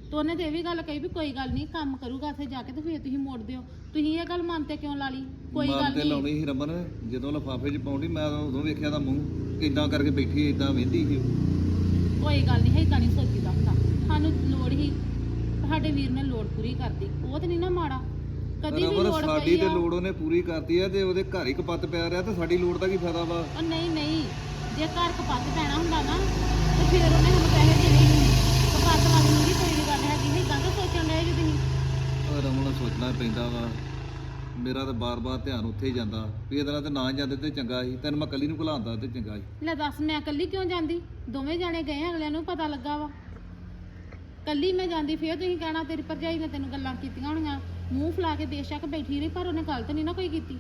ਤੇ ਉਹਨੇ ਤੇ ਇਹ ਵੀ ਗੱਲ ਕਹੀ ਵੀ ਕੋਈ ਗੱਲ ਨਹੀਂ ਕੰਮ ਕਰੂਗਾ ਉੱਥੇ ਜਾ ਕੇ ਤੇ ਫੇਰ ਤੁਸੀਂ ਮੋੜ ਦਿਓ ਤੁਸੀਂ ਇਹ ਗੱਲ ਮਨ ਤੇ ਕਿਉਂ ਲਾ ਲਈ ਕੋਈ ਮਨ ਗੱਲ ਤੇ ਨਹੀਂ। ਲਾਉਣੀ ਸੀ ਰਮਨ ਜਦੋਂ ਲਫਾਫੇ 'ਚ ਪਾਉਂਦੀ ਮੈਂ ਤਾਂ ਉਦੋਂ ਵੇਖਿਆ ਦਾ ਮੂੰਹ ਕਿੱਦਾਂ ਕਰਕੇ ਬੈਠੀ ਇਦਾਂ ਵੇਂਦੀ ਸੀ ਕੋਈ ਗੱਲ ਨਹੀਂ ਏਦਾਂ ਨਹੀਂ ਸੋਚੀਦਾ ਹੁੰਦਾ। ਸਾਨੂੰ ਲੋੜ ਹੀ ਸਾਡੇ ਵੀਰ ਨੇ ਲੋੜ ਪੂਰੀ ਕਰਦੀ ਉਹ ਤੇ ਨਹੀਂ ਨਾ ਮਾੜਾ। ਕਦੀ ਵੀ ਰਮਨ ਲੋੜ ਸਾਡੀ ਪਈ ਤੇ ਆ। ਲੋੜ ਉਹਨੇ ਪੂਰੀ ਕਰਤੀ ਆ ਤੇ ਉਹਦੇ ਘਰ ਹੀ ਕਪੱਤ ਪਿਆ ਰਿਹਾ ਤੇ ਸਾਡੀ ਲੋੜ ਦਾ ਕੀ ਫਾਇਦਾ ਵਾ? ਉਹ ਨਹੀਂ ਨਹੀਂ। ਜੇ ਘਰ ਕਪੱਤ ਪੈਣਾ ਹੁੰਦਾ ਨਾ ਤੇ ਫਿਰ ਉਹਨੇ ਸਾਨੂੰ ਪੈਸੇ ਦੇਣੇ ਹੀ ਨਹੀਂ ਕਪੱਤ ਵਾਲੀ ਨਹੀਂ ਕੋਈ ਵੀ ਗੱਲ ਹੈਗੀ ਨਹੀਂ ਤਾਂ ਸੋਚਣ ਡਏ ਜੀ ਤੁਸੀਂ ਉਹ ਸੋਚਣਾ ਪੈਂਦਾ ਵਾ। ਮੇਰਾ ਤਾਂ ਬਾਰ-ਬਾਰ ਧਿਆਨ ਉੱਥੇ ਹੀ ਜਾਂਦਾ। ਵੀ ਇਹਦੇ ਨਾਲ ਤੇ ਨਾ ਜਾਂਦੇ ਤੇ ਚੰਗਾ ਸੀ। ਤੈਨੂੰ ਮੈਂ ਕੱਲੀ ਨੂੰ ਘਲਾਉਂਦਾ ਤੇ ਚੰਗਾ ਸੀ। ਲੈ ਦੱਸ ਮੈਂ ਇਕੱਲੀ ਕਿਉਂ ਜਾਂਦੀ? ਦੋਵੇਂ ਜਾਣੇ ਗਏ ਆ, ਅਗਲਿਆਂ ਨੂੰ ਪਤਾ ਲੱਗਾ ਵਾ। ਕੱਲੀ ਮੈਂ ਜਾਂਦੀ ਫੇਰ ਤੁਸੀਂ ਕਹਿਣਾ ਤੇਰੀ ਭਰਜਾਈ ਨੇ ਤੈਨੂੰ ਗੱਲਾਂ ਕੀਤੀਆਂ ਹੋਣੀਆਂ। ਮੂੰਹ ਫਲਾ ਕੇ ਬੇਸ਼ੱਕ ਬੈਠੀ ਰਹੀ ਪਰ ਉਹਨੇ ਗਲਤ ਨਹੀਂ ਨਾ ਕੋਈ ਕੀਤੀ।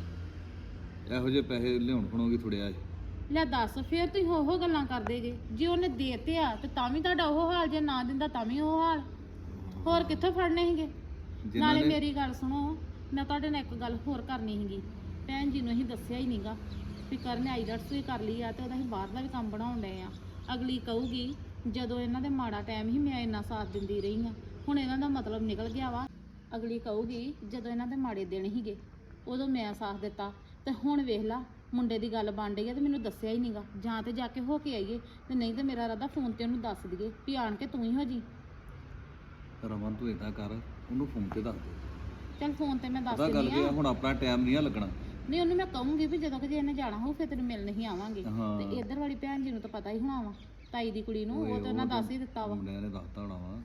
ਇਹੋ ਜਿਹੇ ਪੈਸੇ ਲਿਆਉਣ ਖਣੋਗੀ ਥੋੜਿਆ ਲੈ ਦੱਸ ਫੇਰ ਤੁਸੀਂ ਹੋ ਹੋ ਗੱਲਾਂ ਕਰਦੇ ਜੇ। ਜੇ ਉਹਨੇ ਦੇਤੇ ਆ ਤੇ ਤਾਂ ਵੀ ਤੁਹਾਡਾ ਉਹ ਹਾਲ ਜੇ ਨਾ ਦਿੰਦਾ ਤਾਂ ਵੀ ਉਹ ਹਾਲ। ਹੋਰ ਕਿੱਥੋਂ ਫੜਨੇ ਸੀਗੇ? ਜਿਨ੍ਹਾਂ ਨਾਲੇ ਨੇ ਮੇਰੀ ਗੱਲ ਸੁਣੋ ਮੈਂ ਤੁਹਾਡੇ ਨਾਲ ਇੱਕ ਗੱਲ ਹੋਰ ਕਰਨੀ ਸੀਗੀ। ਭੈਣ ਜੀ ਨੂੰ ਅਸੀਂ ਦੱਸਿਆ ਹੀ ਨਹੀਂਗਾ ਵੀ ਕਰਨ ਆਈਲਟਸ ਵੀ ਕਰ ਲਈ ਆ ਤੇ ਉਹਦਾ ਅਸੀਂ ਬਾਹਰ ਦਾ ਵੀ ਕੰਮ ਬਣਾਉਣ ਡਏ ਆ। ਅਗਲੀ ਕਹੂਗੀ ਜਦੋਂ ਇਹਨਾਂ ਦੇ ਮਾੜਾ ਟਾਈਮ ਸੀ ਮੈਂ ਇੰਨਾ ਸਾਥ ਦਿੰਦੀ ਰਹੀ ਆ। ਹੁਣ ਇਹਨਾਂ ਦਾ ਮਤਲਬ ਨਿਕਲ ਗਿਆ ਵਾ। ਅਗਲੀ ਕਹੂਗੀ ਜਦੋਂ ਇਹਨਾਂ ਦੇ ਮਾੜੇ ਦਿਨ ਸੀਗੇ ਉਦੋਂ ਮੈਂ ਸਾਥ ਦਿੱਤਾ। ਤੇ ਹੁਣ ਵੇਖ ਲਾ ਮੁੰਡੇ ਦੀ ਗੱਲ ਬਣ ਰਹੀ ਆ ਤੇ ਮੈਨੂੰ ਦੱਸਿਆ ਹੀ ਨਹੀਂਗਾ। ਜਾਂ ਤੇ ਜਾ ਕੇ ਹੋ ਕੇ ਆਈਏ ਤੇ ਨਹੀਂ ਤੇ ਮੇਰਾ ਰਾਦਾ ਫੋਨ ਤੇ ਉਹਨੂੰ ਦੱਸ ਦਈਏ ਵੀ ਆਣ ਕੇ ਤੂੰ ਹੀ ਹੋ ਜੀ। ਰਮਨ ਤੂੰ ਇਦਾਂ ਕਰ। ਉਹਨੂੰ ਫੋਨ ਤੇ ਦੱਸ ਦੇ। ਚੱਲ ਫੋਨ ਤੇ ਮੈਂ ਦੱਸ ਪਤਾ ਗੱਲ ਦਿੰਦੀ ਕੀ ਆ ਹੁਣ ਆਪਣਾ ਟਾਈਮ ਨਹੀਂ ਆ ਲੱਗਣਾ। ਨਹੀਂ ਉਹਨੂੰ ਮੈਂ ਕਹੂੰਗੀ ਵੀ ਜਦੋਂ ਕਿ ਜੇ ਇਹਨੇ ਜਾਣਾ ਹੋਊ ਫਿਰ ਤੈਨੂੰ ਮਿਲਣ ਹੀ ਆਵਾਂਗੇ। ਹਾਂ। ਤੇ ਇੱਧਰ ਵਾਲੀ ਭੈਣ ਜੀ ਨੂੰ ਤਾਂ ਪਤਾ ਹੀ ਹੋਣਾ ਵਾ ਤਾਈ ਦੀ ਕੁੜੀ ਨੂੰ ਉਹ ਤਾਂ ਉਹਨਾਂ ਦੱਸ ਹੀ ਦਿੱਤਾ ਵਾ। ਮੁੰਡਿਆਂ ਨੇ ਦੱਸਤਾ ਹੋਣਾ ਵਾ।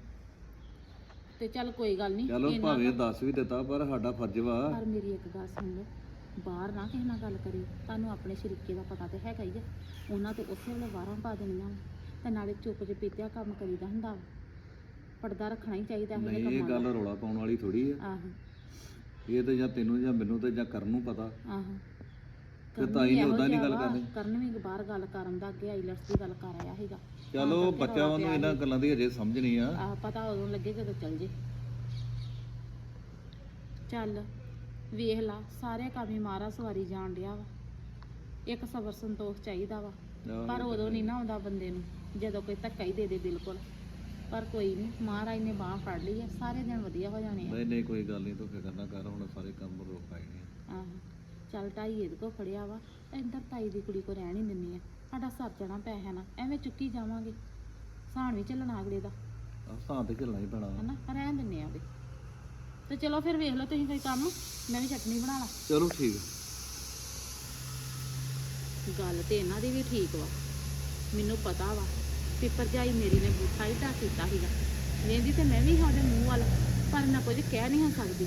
ਤੇ ਚੱਲ ਕੋਈ ਗੱਲ ਨਹੀਂ ਚਲੋ ਭਾਵੇਂ ਦੱਸ ਵੀ ਦਿੱਤਾ ਪਰ ਸਾਡਾ ਫਰਜ਼ ਵਾ। ਪਰ ਮੇਰੀ ਇੱਕ ਗੱਲ ਸੁਣ ਲਓ ਬਾਹਰ ਨਾ ਕਿਸੇ ਨਾਲ ਗੱਲ ਕਰਿਓ। ਤੁਹਾਨੂੰ ਆਪਣੇ ਸ਼ਰੀਕੇ ਦਾ ਪਤਾ ਤੇ ਹੈਗਾ ਹੀ ਆ। ਉਹਨਾਂ ਤੇ ਉਸੇ ਵੇਲੇ ਵਾਰਾਂ ਪਾ ਦੇਣੀਆਂ ਵਾ। ਤੇ ਨਾਲੇ ਚੁੱਪ ਚਪੀਤਿਆ ਕੰਮ ਕਰੀਦਾ ਹੁੰਦਾ ਵਾ। ਪਰਦਾ ਰੱਖਣਾ ਹੀ ਚਾਹੀਦਾ ਜਿਹੇ ਨਹੀਂ ਇਹ ਗੱਲ ਰੌਲਾ ਪਾਉਣ ਵਾਲੀ ਥੋੜੀ ਆ। ਆਹੋ। ਇਹ ਤੇ ਜਾਂ ਤੈਨੂੰ ਜਾਂ ਮੈਨੂੰ ਤੇ ਜਾਂ ਕਰਨ ਨੂੰ ਪਤਾ। ਆਹੋ। ਤੇ ਤਾਈ ਨੇ ਇਹੋ ਉਦਾਂ ਨਹੀਂ ਗੱਲ ਕਰਨੀ। ਕਰਨ ਵੀ ਬਾਹਰ ਗੱਲ ਕਰਨ ਦਾ ਅੱਗੇ ਆਈਲੈਟਸ ਦੀ ਗੱਲ ਕਰ ਆਇਆ ਸੀਗਾ। ਚਲੋ ਕਰਕੇ ਬੱਚਾ ਰੌਲਾ ਉਹਨੂੰ ਪਿਆ ਇਹਨਾਂ। ਗੱਲਾਂ ਦੀ ਅਜੇ ਸਮਝ ਨਹੀਂ ਆ। ਆਹ ਪਤਾ ਉਦੋਂ ਲੱਗੇ ਜਦੋਂ ਚੱਲ ਜੇ। ਚੱਲ ਵੇਖ ਲਾ ਸਾਰੇ ਕੰਮ ਹੀ ਮਾਰਾ ਸਵਾਰੀ ਜਾਣ ਡਿਆ ਵਾ। ਇੱਕ ਸਬਰ ਸੰਤੋਖ ਚਾਹੀਦਾ ਵਾ। ਪਰ ਉਦੋਂ ਨਹੀਂ ਨਾ ਆਉਂਦਾ ਬੰਦੇ ਨੂੰ ਜਦੋਂ ਕੋਈ ਧੱਕਾ ਹੀ ਦੇ ਦੇ ਬਿਲਕੁਲ। ਪਰ ਕੋਈ ਨਹੀਂ ਮਹਾਰਾਜ ਨੇ ਬਾਹ ਫੜ ਲਈ ਹੈ ਸਾਰੇ ਦਿਨ ਵਧੀਆ ਹੋ ਜਾਣੇ ਆ। ਨਹੀਂ ਨਹੀਂ ਕੋਈ ਗੱਲ ਨਹੀਂ ਤੂੰ ਫਿਕਰ ਨਾ ਕਰ ਹੁਣ ਸਾਰੇ ਕੰਮ ਰੋਕ ਆਏ ਨੇ। ਆਹੋ ਚੱਲ ਤਾਈ ਇਹਦੇ ਕੋ ਫੜਿਆ ਵਾ ਇੱਧਰ ਤਾਈ ਦੀ ਕੁੜੀ ਕੋ ਰਹਿਣ ਹੀ ਦਿੰਨੀ ਆ ਸਾਡਾ ਸਰ ਜਾਣਾ ਪੈਸਿਆਂ ਨਾਲ ਐਵੇਂ ਚੁੱਕੀ ਜਾਵਾਂਗੇ ਸਾਣ ਵੀ ਚੱਲਣਾ ਅਗਲੇ ਦਾ। ਆਹ ਤੇ ਚੱਲਣਾ ਹੀ ਪੈਣਾ ਵਾ। ਹਨਾ ਰਹਿਣ ਦਿੰਨੇ ਆ ਉਹਦੇ। ਤੇ ਚਲੋ ਫਿਰ ਵੇਖ ਲਓ ਤੁਸੀਂ ਕੋਈ ਕੰਮ ਮੈਂ ਵੀ ਚਟਨੀ ਬਣਾ ਲਾ। ਚਲੋ ਠੀਕ ਆ। ਗੱਲ ਤੇ ਇਹਨਾਂ ਦੀ ਵੀ ਠੀਕ ਵਾ ਮੈਨੂੰ ਪਤਾ ਵਾ। ਕਿ ਭਰਜਾਈ ਮੇਰੀ ਨੇ ਬੂਠਾ ਹੀ ਢਾ ਕੀਤਾ ਸੀਗਾ। ਵੇਂਦੀ ਤੇ ਮੈਂ ਵੀ ਹਾਂ ਉਹਦੇ ਮੂੰਹ ਵੱਲ ਪਰ ਨਾ ਕੁਝ ਕਹਿ ਨਹੀਂ ਹਾਂ ਸਕਦੀ।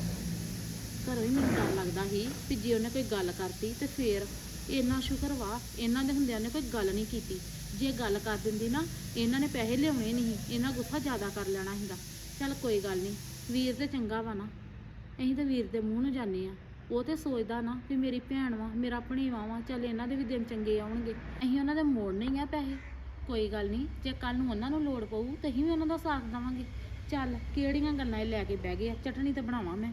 ਘਰੋਂ ਹੀ ਮੈਨੂੰ ਡਰ ਲੱਗਦਾ ਸੀ ਕਿ ਜੇ ਉਹਨੇ ਕੋਈ ਗੱਲ ਕਰਤੀ ਤੇ ਫੇਰ ਇੰਨਾ ਸ਼ੁਕਰ ਵਾ ਇਹਨਾਂ ਦੇ ਹੁੰਦਿਆਂ ਨੇ ਕੋਈ ਗੱਲ ਨਹੀਂ ਕੀਤੀ। ਜੇ ਗੱਲ ਕਰ ਦਿੰਦੀ ਨਾ ਇਹਨਾਂ ਨੇ ਪੈਸੇ ਲਿਆਉਣੇ ਨਹੀਂ ਸੀ, ਇਹਨਾਂ ਗੁੱਸਾ ਜ਼ਿਆਦਾ ਕਰ ਲੈਣਾ ਸੀਗਾ। ਚੱਲ ਕੋਈ ਗੱਲ ਨਹੀਂ ਵੀਰ ਤੇ ਚੰਗਾ ਵਾ ਨਾ। ਅਸੀਂ ਤਾਂ ਵੀਰ ਦੇ ਮੂੰਹ ਨੂੰ ਜਾਂਦੇ ਆ ਉਹ ਤੇ ਸੋਚਦਾ ਨਾ ਵੀ ਮੇਰੀ ਭੈਣ ਵਾ ਮੇਰਾ ਭਣੇਵਾ ਵਾ ਚੱਲ ਇਹਨਾਂ ਦੇ ਵੀ ਦਿਨ ਚੰਗੇ ਆਉਣਗੇ। ਅਸੀਂ ਉਹਨਾਂ ਦੇ ਮੋੜਨੇ ਹੀ ਆ ਪੈਸੇ। ਕੋਈ ਗੱਲ ਨਹੀਂ, ਜੇ ਕੱਲ ਨੂੰ ਉਹਨਾਂ ਨੂੰ ਲੋੜ ਪਊ, ਤਾਂ ਅਸੀਂ ਵੀ ਉਹਨਾਂ ਦਾ ਸਾਥ ਦੇਵਾਂਗੇ। ਚੱਲ, ਕਿਹੜੀਆਂ ਗੱਲਾਂ ਇਹ ਲੈ ਕੇ ਬਹਿ ਗਏ ਆ? ਚਟਣੀ ਤਾਂ ਬਣਾਵਾਂ ਮੈਂ।